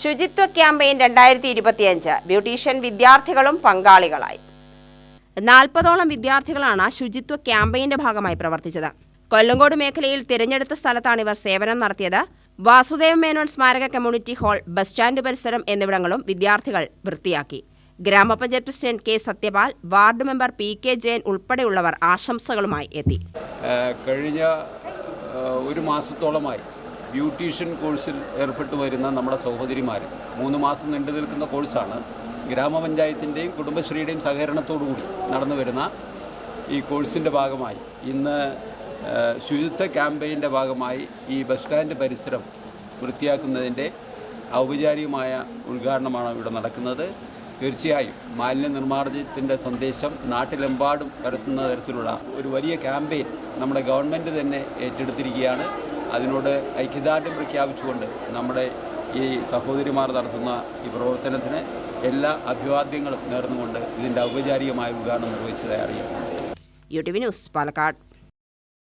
ശുചിത്വ ക്യാമ്പയിൻ രണ്ടായിരത്തി ഇരുപത്തിയഞ്ച് ബ്യൂട്ടീഷ്യൻ വിദ്യാർത്ഥികളും പങ്കാളികളായി. നാൽപ്പതോളം വിദ്യാർത്ഥികളാണ് ശുചിത്വ ക്യാമ്പയിന്റെ ഭാഗമായി പ്രവർത്തിച്ചത്. കൊല്ലങ്കോട് മേഖലയിൽ തിരഞ്ഞെടുത്ത സ്ഥലത്താണ് ഇവർ സേവനം നടത്തിയത്. വാസുദേവ മേനോൻ സ്മാരക കമ്മ്യൂണിറ്റി ഹാൾ ബസ് സ്റ്റാൻഡ് പരിസരം എന്നിവിടങ്ങളും വിദ്യാർത്ഥികൾ വൃത്തിയാക്കി. ഗ്രാമപഞ്ചായത്ത് president K. Sathyapal ward member P. K. Jayan ഉൾപ്പെടെയുള്ളവർ ആശംസകളുമായി എത്തി. കഴിഞ്ഞ ഒരു മാസത്തോളമായി ബ്യൂട്ടീഷ്യൻ കോഴ്സിൽ ഏർപ്പെട്ടു വരുന്ന നമ്മുടെ സഹോദരിമാർ മൂന്ന് മാസം നീണ്ടു നിൽക്കുന്ന കോഴ്സാണ്. ഗ്രാമപഞ്ചായത്തിന്റെയും കുടുംബശ്രീയുടെയും സഹകരണത്തോടുകൂടി നടന്നു വരുന്ന ഈ കോഴ്സിന്റെ ഭാഗമായി. ഇന്ന് ശുചിത്വ ക്യാമ്പയിന്റെ ഭാഗമായി ഈ ബസ് സ്റ്റാൻഡ് പരിസരം വൃത്തിയാക്കുന്നതിന്റെ ഔപചാരികമായ ഉദ്ഘാടനമാണ് ഇവിടെ നടക്കുന്നത്. തീർച്ചയായും മാലിന്യ നിർമ്മാർജനത്തിന്റെ സന്ദേശം നാട്ടിലെമ്പാടും പരത്തുന്ന തരത്തിലുള്ള ഒരു വലിയ ക്യാമ്പയിൻ നമ്മുടെ ഗവൺമെന്റ് തന്നെ ഏറ്റെടുത്തിരിക്കുകയാണ്. അതിനോട് ഐക്യദാർഢ്യം പ്രഖ്യാപിച്ചുകൊണ്ട് നമ്മുടെ ഈ സഹോദരിമാർ നടത്തുന്ന ഈ പ്രവർത്തനത്തിന് എല്ലാ അഭിവാദ്യങ്ങളും നേർന്നുകൊണ്ട് ഇതിന്റെ ഔപചാരികമായ ഉദ്ഘാടനം നിർവഹിച്ചതായി അറിയാം. U T V news Palakkad.